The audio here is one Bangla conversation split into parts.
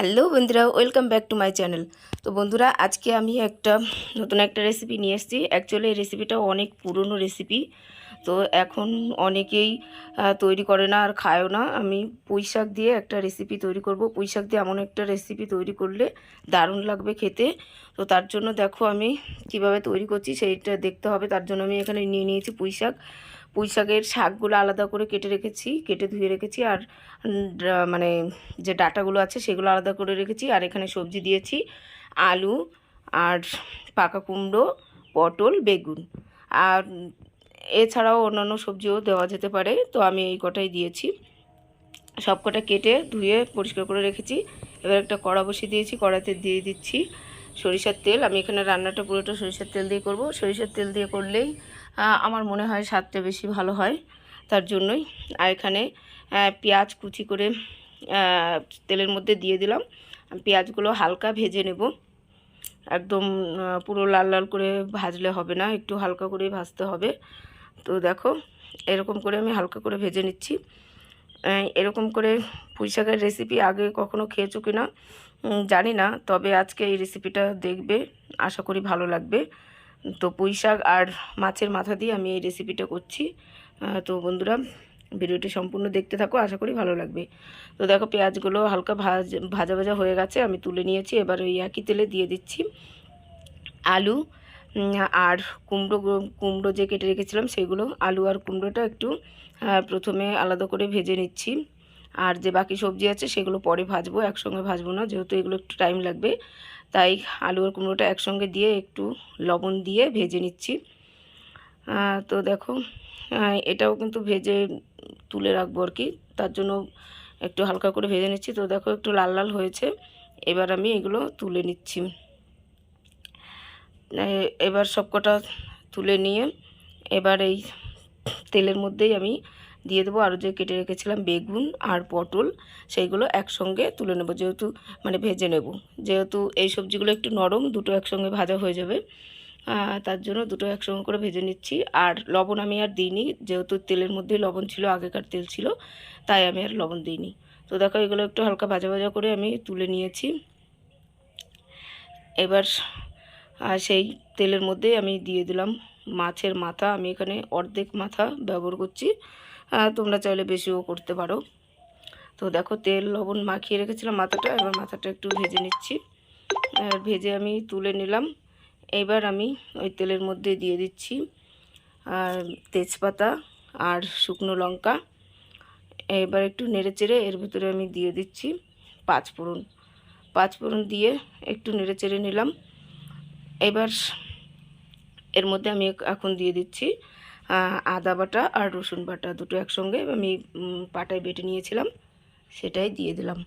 হ্যালো বন্ধুরা, welcome back to my channel. তো বন্ধুরা, আজকে আমি একটা নতুন একটা রেসিপি নিয়ে এসেছি। অ্যাকচুয়ালি এই রেসিপিটা অনেক পুরনো রেসিপি তো এখন অনেকেই তৈরি করে না আর খায়ও না। আমি পুঁই শাক দিয়ে একটা রেসিপি তৈরি করব। পুঁই শাক দিয়ে এমন একটা রেসিপি তৈরি করলে দারুণ লাগবে খেতে। তো তার জন্য দেখো আমি কীভাবে তৈরি করছি, সেইটা দেখতে হবে। তার জন্য আমি এখানে নিয়ে নিয়েছি পুঁই শাক। পুঁই শাকের শাকগুলো আলাদা করে কেটে রেখেছি, কেটে ধুয়ে রেখেছি আর মানে যে ডাটাগুলো আছে সেগুলো আলাদা করে রেখেছি। আর এখানে সবজি দিয়েছি, আলু আর পাকা কুমড়ো, পটল, বেগুন। আর এছাড়াও অন্যান্য সবজিও দেওয়া যেতে পারে, তো আমি এই কটাই দিয়েছি। সব কটা কেটে ধুয়ে পরিষ্কার করে রেখেছি। এবার একটা কড়া বসিয়ে দিয়েছি, কড়াতে দিয়ে দিচ্ছি সরিষার তেল। আমি এখানে রান্নাটা পুরোটা সরিষার তেল দিয়ে করব। সরিষার তেল দিয়ে করলেই আমার মনে হয় স্বাদটা বেশি ভালো হয় তার জন্যই। আর এখানে পেঁয়াজ কুচি করে তেলের মধ্যে দিয়ে দিলাম। পেঁয়াজগুলো হালকা ভেজে নেব। একদম পুরো লাল লাল করে ভাজলে হবে না, একটু হালকা করে ভাজতে হবে। তো দেখো, এরকম করে আমি হালকা করে ভেজে নিচ্ছি। এরকম করে পুঁই শাকের রেসিপি আগে কখনো খেয়েছো কি না জানি না, তবে আজকে এই রেসিপিটা দেখবে, আশা করি ভালো লাগবে। তো পুঁই শাক আর মাছের মাথা দিয়ে আমি এই রেসিপিটা করছি। তো বন্ধুরা, ভিডিওটি সম্পূর্ণ দেখতে থাকো, আশা করি ভালো লাগবে। তো দেখো, পেঁয়াজগুলো হালকা ভাজ ভাজা ভাজা হয়ে গেছে, আমি তুলে নিয়েছি, এবার ওই একই তেলে দিয়ে দিচ্ছি আলু আর কুমড়ো কুমড়ো যে কেটে রেখেছিলাম, সেগুলো, আলু আর কুমড়োটা একটু প্রথমে আলাদা করে ভেজে নিচ্ছি। আর যে বাকি সবজি আছে, সেগুলো পরে ভাজবো, একসঙ্গে ভাজবো না, যেহেতু এগুলো একটু টাইম লাগবে। তাই আলু আর কুমড়োটা একসঙ্গে দিয়ে একটু লবণ দিয়ে ভেজে নিচ্ছি। তো দেখো এটাও কিন্তু ভেজে তুলে রাখব আর কি। তার জন্য একটু হালকা করে ভেজে নিচ্ছি। তো দেখো, একটু লাল লাল হয়েছে। এবার আমি এগুলো তুলে নিচ্ছি। এবার সবকটা তুলে নিয়ে এবার এই তেলের মধ্যেই আমি দিয়ে দেবো আরও যে কেটে রেখেছিলাম বেগুন আর পটল, সেইগুলো একসঙ্গে তুলে নেব যেহেতু মানে ভেজে নেব। যেহেতু এই সবজিগুলো একটু নরম, দুটো একসঙ্গে ভাজা হয়ে যাবে। তার জন্য দুটো একসঙ্গে করে ভেজে নিচ্ছি। আর লবণ আমি আর দিইনি, যেহেতু তেলের মধ্যে লবণ ছিল, আগেকার তেল ছিল, তাই আমি আর লবণ দিইনি। তো দেখো এগুলো একটু হালকা ভাজা ভাজা করে আমি তুলে নিয়েছি। এবার সেই তেলের মধ্যেই আমি দিয়ে দিলাম মাছের মাথা। আমি এখানে অর্ধেক মাথা ব্যবহার করছি। তোমরা চাইলে বেশিও করতে পারো। তো দেখো, তেল, লবণ মাখিয়ে রেখেছিলাম মাথাটা, এবার মাথাটা একটু ভেজে নিচ্ছি। আর ভেজে আমি তুলে নিলাম। এবার আমি ওই তেলের মধ্যে দিয়ে দিচ্ছি আর তেজপাতা আর শুকনো লঙ্কা। এবার একটু নেড়ে চেড়ে এর ভিতরে আমি দিয়ে দিচ্ছি পাঁচ ফোড়ন পাঁচ ফোড়ন দিয়ে একটু নেড়ে চেড়ে নিলাম। এবার এর মধ্যে আমি এখন দিয়ে দিচ্ছি আদা বাটা আর রসুন বাটা দুটো একসঙ্গে আমি পাটায় বেটে নিয়েছিলাম, সেটাই দিয়ে দিলাম।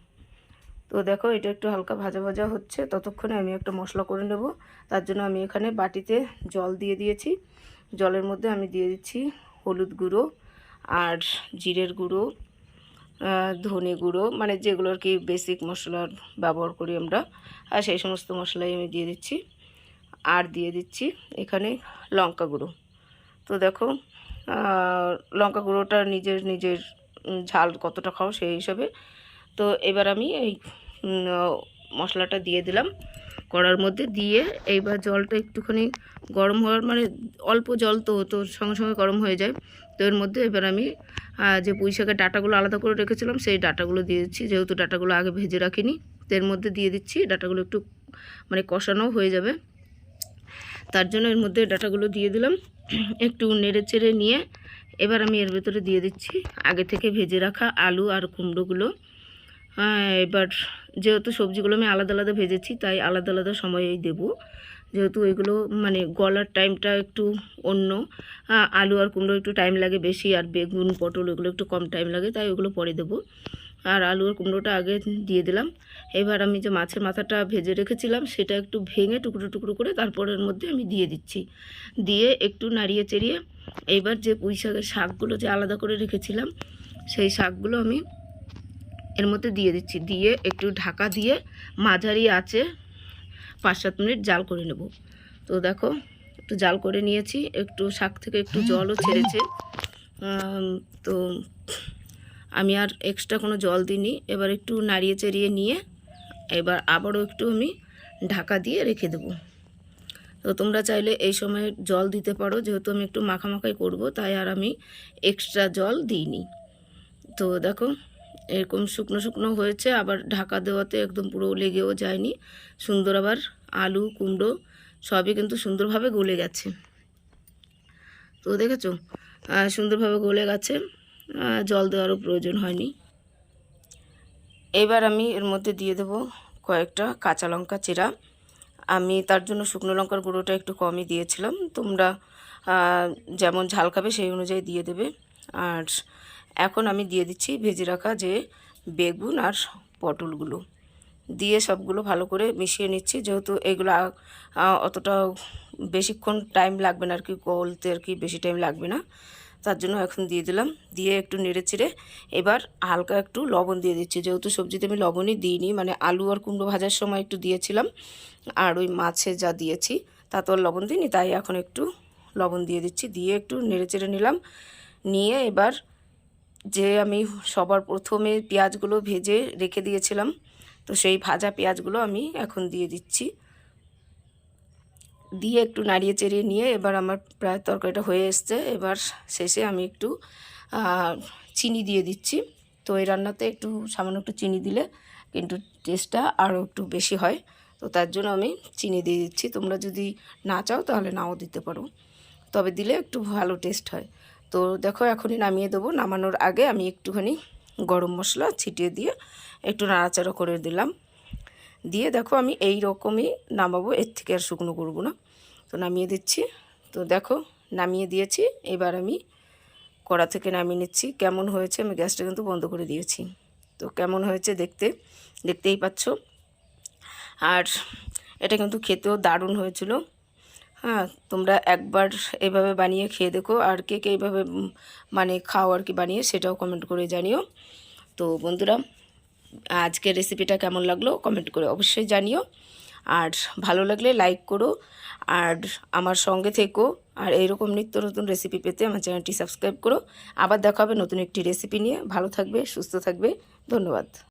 তো দেখো, এটা একটু হালকা ভাজা ভাজা হচ্ছে, ততক্ষণে আমি একটা মশলা করে নেব। তার জন্য আমি এখানে বাটিতে জল দিয়ে দিয়েছি। জলের মধ্যে আমি দিয়ে দিচ্ছি হলুদ গুঁড়ো আর জিরের গুঁড়ো ধনে গুঁড়ো মানে যেগুলো আর কি বেসিক মশলার ব্যবহার করি আমরা। আর সেই সমস্ত মশলাই আমি দিয়ে দিচ্ছি। আর দিয়ে দিচ্ছি এখানে লঙ্কা গুঁড়ো। তো দেখো লঙ্কা গুঁড়োটা নিজের নিজের ঝাল কতটা খাও সেই হিসাবে। তো এবার আমি এই মশলাটা দিয়ে দিলাম কড়ার মধ্যে দিয়ে এইবার জলটা একটুখানি গরম হওয়ার মানে অল্প জল তো তো সঙ্গে সঙ্গে গরম হয়ে যায়। তো এর মধ্যে এবার আমি যে পুঁই শাকের ডাটাগুলো আলাদা করে রেখেছিলাম সেই ডাটাগুলো দিয়ে দিচ্ছি, যেহেতু ডাটাগুলো আগে ভেজে রাখিনি। তো এর মধ্যে দিয়ে দিচ্ছি, ডাটাগুলো একটু মানে কষানো হয়ে যাবে। তার জন্য এর মধ্যে ডাটাগুলো দিয়ে দিলাম। একটু নেড়ে চেড়ে নিয়ে এবার আমি এর ভেতরে দিয়ে দিচ্ছি। আগে থেকে ভেজে রাখা আলু আর কুমড়োগুলো। হ্যাঁ এবার যেহেতু সবজিগুলো আমি আলাদা আলাদা ভেজেছি, তাই আলাদা আলাদা সময়েই দেবো। যেহেতু এগুলো মানে গলার টাইমটা একটু অন্য আলু আর কুমড়ো একটু টাইম লাগে বেশি, আর বেগুন, পটল এগুলো একটু কম টাইম লাগে, তাই ওগুলো পরে দেবো। আর আলু আর কুমড়োটা আগে দিয়ে দিলাম। এবার আমি যে মাছের মাথাটা ভেজে রেখেছিলাম, সেটা একটু ভেঙে টুকরো টুকরো করে তারপরের মধ্যে আমি দিয়ে দিচ্ছি। দিয়ে একটু নাড়িয়ে চেড়িয়ে এইবার যে পুঁই শাকের শাকগুলো যে আলাদা করে রেখেছিলাম, সেই শাকগুলো আমি এর মধ্যে দিয়ে দিচ্ছি। দিয়ে একটু ঢাকা দিয়ে মাঝারি আছে পাঁচ সাত মিনিট জাল করে নেব। তো দেখো, একটু জাল করে নিয়েছি। একটু শাক থেকে একটু জলও ছেড়েছে। তো আমি আর এক্সট্রা কোনো জল দিইনি। এবার একটু নাড়িয়ে চেড়িয়ে নিয়ে এবার আবারও একটু আমি ঢাকা দিয়ে রেখে দেবো। তো তোমরা চাইলে এই সময় জল দিতে পারো, যেহেতু আমি একটু মাখামাখাই করব, তাই আর আমি এক্সট্রা জল দিইনি। তো দেখো, এরকম শুকনো শুকনো হয়েছে, আবার ঢাকা দেওয়াতে একদম পুরো লেগেও যায়নি। সুন্দর আবার আলু, কুমড়ো, সবই কিন্তু সুন্দরভাবে গলে গেছে। তো দেখেছ? সুন্দরভাবে গলে গেছে। জল দেওয়ারও প্রয়োজন হয়নি। এবার আমি এর মধ্যে দিয়ে দেবো কয়েকটা কাঁচা লঙ্কা চেরা। আমি তার জন্য শুকনো লঙ্কার গুঁড়োটা একটু কমই দিয়েছিলাম। তোমরা যেমন ঝাল খাবে সেই অনুযায়ী দিয়ে দেবে। আর এখন আমি দিয়ে দিচ্ছি ভেজে রাখা যে বেগুন আর পটলগুলো। দিয়ে সবগুলো ভালো করে মিশিয়ে নিচ্ছি। যেহেতু এগুলো অতটা বেশিক্ষণ টাইম লাগবে না আর কি, গলতে আর কি বেশি টাইম লাগবে না। তার জন্য এখন দিয়ে দিলাম। দিয়ে একটু নেড়ে চেড়ে এবার হালকা একটু লবণ দিয়ে দিচ্ছি। যেহেতু সবজিতে আমি লবণই দিইনি মানে আলু আর কুমড়ো ভাজার সময় একটু দিয়েছিলাম। আর ওই মাছে যা দিয়েছি, তা তো আর লবণ দিইনি, তাই এখন একটু লবণ দিয়ে দিচ্ছি। দিয়ে একটু নেড়ে চেড়ে নিলাম। নিয়ে এবার যে আমি সবার প্রথমে পেঁয়াজগুলো ভেজে রেখে দিয়েছিলাম, তো সেই ভাজা পেঁয়াজগুলো আমি এখন দিয়ে দিচ্ছি। দিয়ে একটু নাড়িয়ে চেড়িয়ে নিয়ে এবার আমার প্রায় তরকারিটা হয়ে এসছে। এবার শেষে আমি একটু চিনি দিয়ে দিচ্ছি। তো এই রান্নাতে একটু সামান্য একটু চিনি দিলে কিন্তু টেস্টটা আরও একটু বেশি হয়। তো তার জন্য আমি চিনি দিয়ে দিচ্ছি। তোমরা যদি না চাও তাহলে নাও দিতে পারো। তবে দিলে একটু ভালো টেস্ট হয়। তো দেখো এখনই নামিয়ে দেবো। নামানোর আগে আমি একটুখানি গরম মশলা ছিটিয়ে দিয়ে একটু নাড়াচাড়া করে দিলাম। দিয়ে দেখো আমি এই রকমই নামাবো। এর থেকে আর শুকনো করব না। তো নামিয়ে দিচ্ছি। তো দেখো, নামিয়ে দিয়েছি। এবার আমি কড়া থেকে নামিয়ে নিচ্ছি। কেমন হয়েছে? আমি গ্যাসটা কিন্তু বন্ধ করে দিয়েছি। তো কেমন হয়েছে দেখতে? দেখতেই পাচ্ছ। আর এটা কিন্তু খেতেও দারুণ হয়েছিল। হ্যাঁ তোমরা একবার এভাবে বানিয়ে খেয়ে দেখো। আর কে কে এইভাবে মানে খাও আর কি বানিয়ে, সেটাও কমেন্ট করে জানিও। তো বন্ধুরা আজকের রেসিপিটা কেমন লাগল কমেন্ট করে অবশ্যই জানিও। আর ভালো লাগলে লাইক করো, আর আমার সঙ্গে থেকো, আর এইরকম নিত্য নতুন রেসিপি পেতে আমার চ্যানেলটি সাবস্ক্রাইব করো। আবার দেখা হবে নতুন একটি রেসিপি নিয়ে। ভালো থাকবে, সুস্থ থাকবে। ধন্যবাদ।